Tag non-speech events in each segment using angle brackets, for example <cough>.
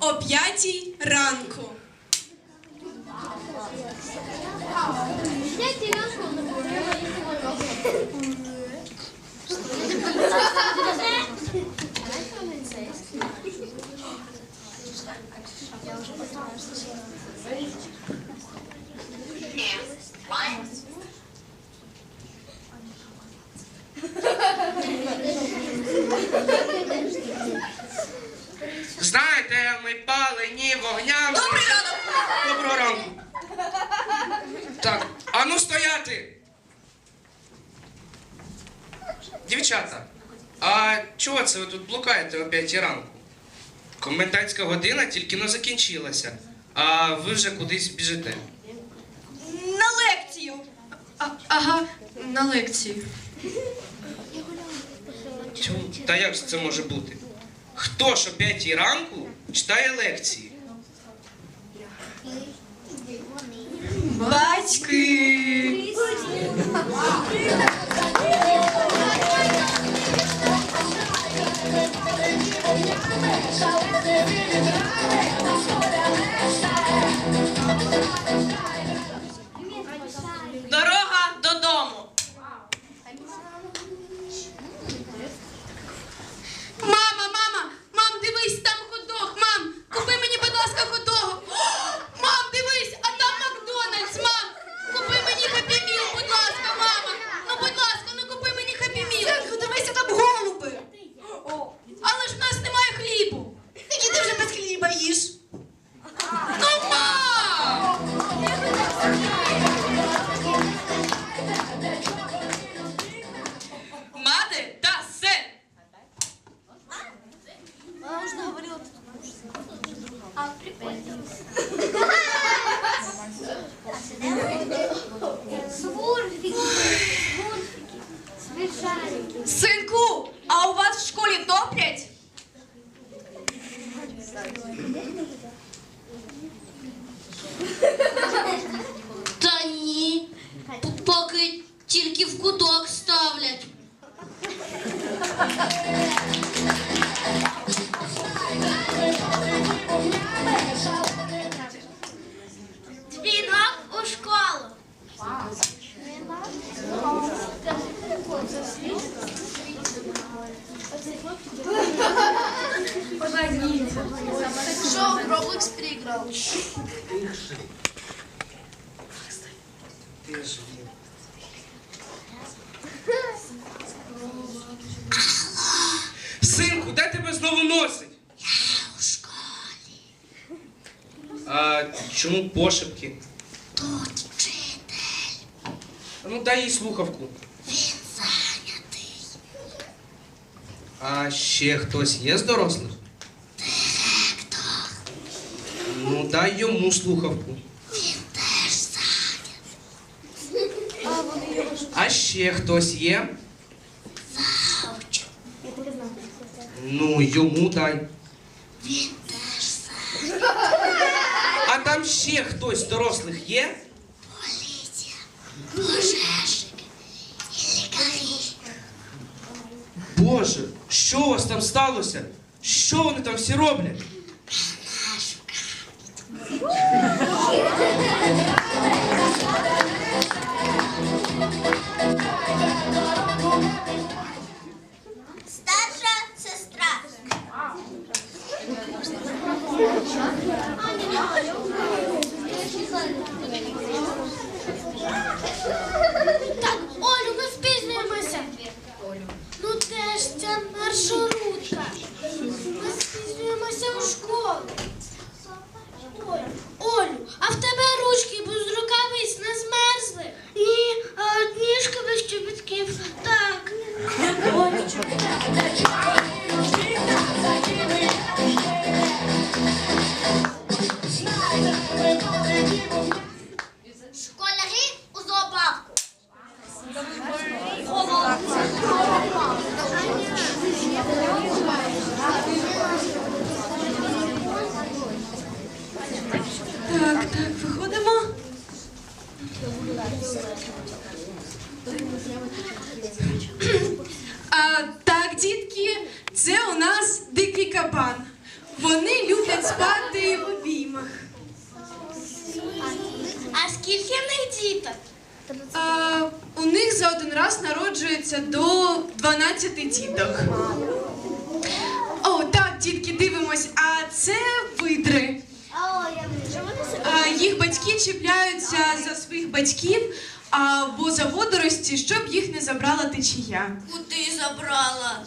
О п'ятій ранку. Я телефон Знаєте, ми палені вогнями. Добрий ранок! Доброго ранку. Так, а ну стояти. Дівчата, а це ви тут блукаєте о 5 ранку? Комендантська година тільки не закінчилася, а ви вже кудись біжите. На лекцію. А, ага, на лекцію. Чому? Та як ж це може бути? Хто ж о 5 ранку читає лекції? Батьки. Поки тільки в куток ставлять. Дзвінок у школу. Шоу Roblox переиграл. Ти ж чому пошепки? Тут вчитель. Ну дай їй слухавку. Він зайнятий. А ще хтось є з дорослих? Директор. Ну дай йому слухавку. Він теж зайнятий. А ще хтось є? Завуч. Ну, йому дай. Він ще хтось з дорослих є? Поліція. Пожежники. І лікарі. Боже, що у вас там сталося? Що вони там всі роблять? Наш А, так, дітки, Це у нас дикий кабан. Вони люблять спати в обіймах. А скільки в них діток? А, у них за один раз народжується до 12 діток. О, так, дітки, дивимось. А це видри. А, їх батьки чіпляються за своїх батьків або за водорості, щоб їх не забрала течія. Куди забрала?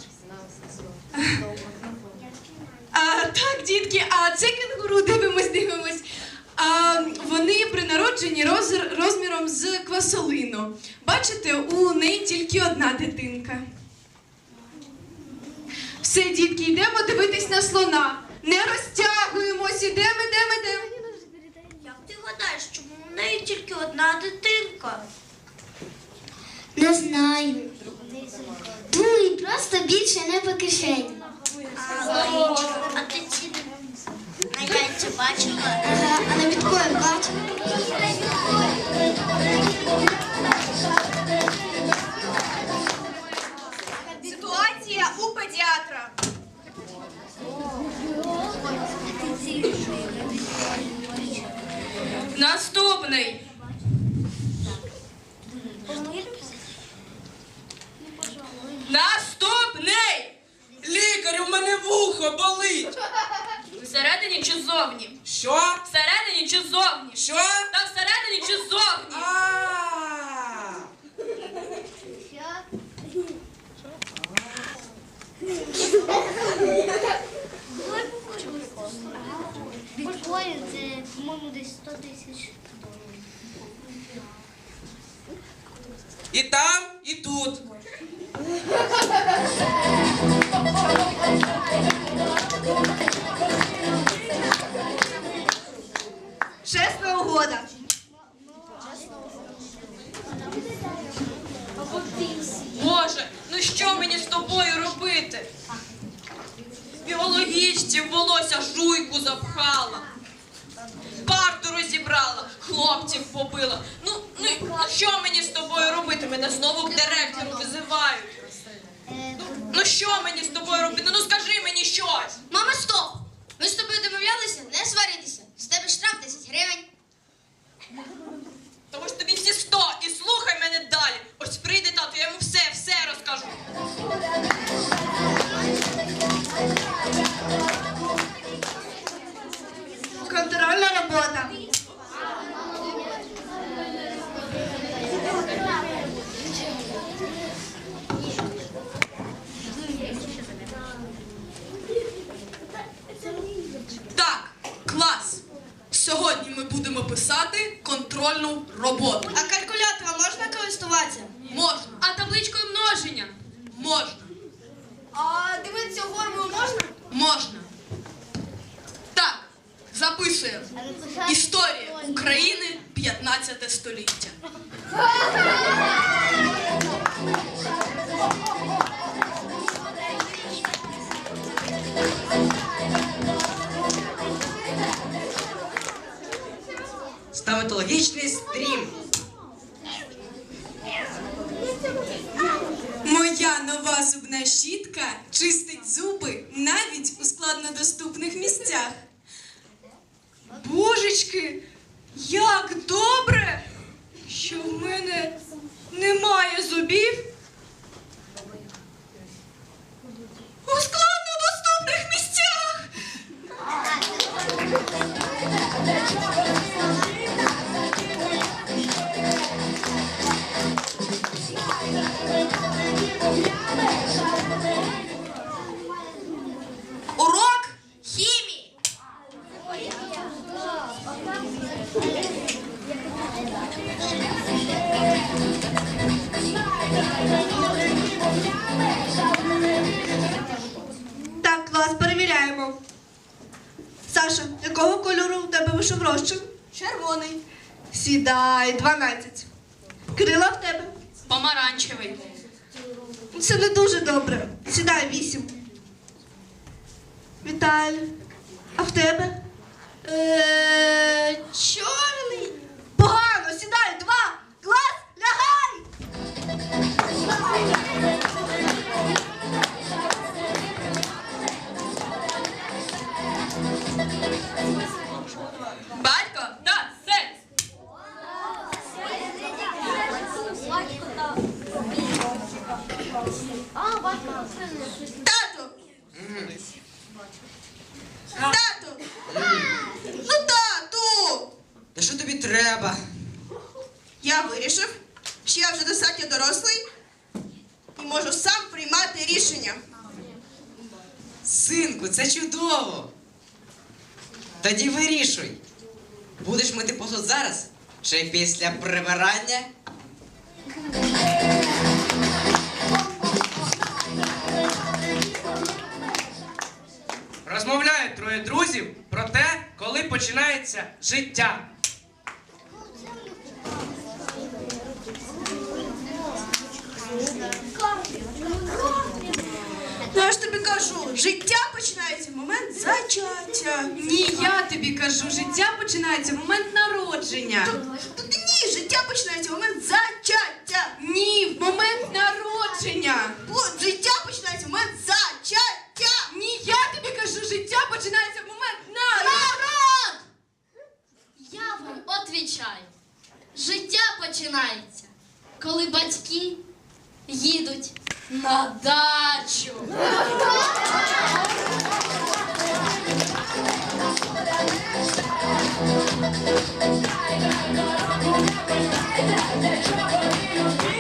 А, так, дітки, а це кенгуру, дивимось, дивимось. А, вони при народженні роз, розміром з квасолину. Бачите, у неї тільки одна дитинка. Все, дітки, йдемо дивитись на слона. Не розтягуємось, ідемо, ідемо, ідемо. Гадаєш, чому в неї тільки одна дитинка? Не знаю. Думаю, просто більше не по кишені. А ти ці на яйця бачила? А на біткоін Наступний! Лікар, у мене вухо болить. Всередині чи ззовні? Що? Всередині чи ззовні? Що? Та всередині чи ззовні? А! Біткоін це, по-моєму, десь 100 тисяч. І там, і тут. Чесна угода. Боже, ну що мені з тобою робити? Біологічці волосся жуйку запхала. Парту розібрала, хлопців побила. Ну, ну, ну що мені з тобою робити? Мене знову к директору визивають. Ну, ну що мені з тобою робити? Ну скажи мені щось. Мама, стоп! Ми з тобою домовлялися не сваритися. З тебе штраф 10 гривень. Тому ж тобі всі сто і слухай Будемо писати контрольну роботу. А калькулятором можна користуватися? Можна, А табличкою множення? можна, А дивитися формулу можна? можна. Так, записуємо. Історія України 15 століття. <laughs> Стоматологічний стрім. Сідай, 12. Кирила в тебе. Помаранчевий. Це не дуже добре. Сідай, 8. Віталь. А в тебе? Е, чорний. Синку, це чудово. Тоді вирішуй. Будеш мити посуд зараз чи після прибирання? Розмовляють троє друзів про те, коли починається життя. Ну я ж тобі кажу, життя починається в момент зачаття. Ні, я тобі кажу, життя починається в момент народження. Тут ні, життя починається в момент зачаття. Ні, в момент народження. От, життя починається в момент зачаття. Ні, я тобі кажу, життя починається в момент народження. Народ! Я вам отвічаю. Життя починається, коли батьки їдуть на дачу. Дай, <laughs> дай,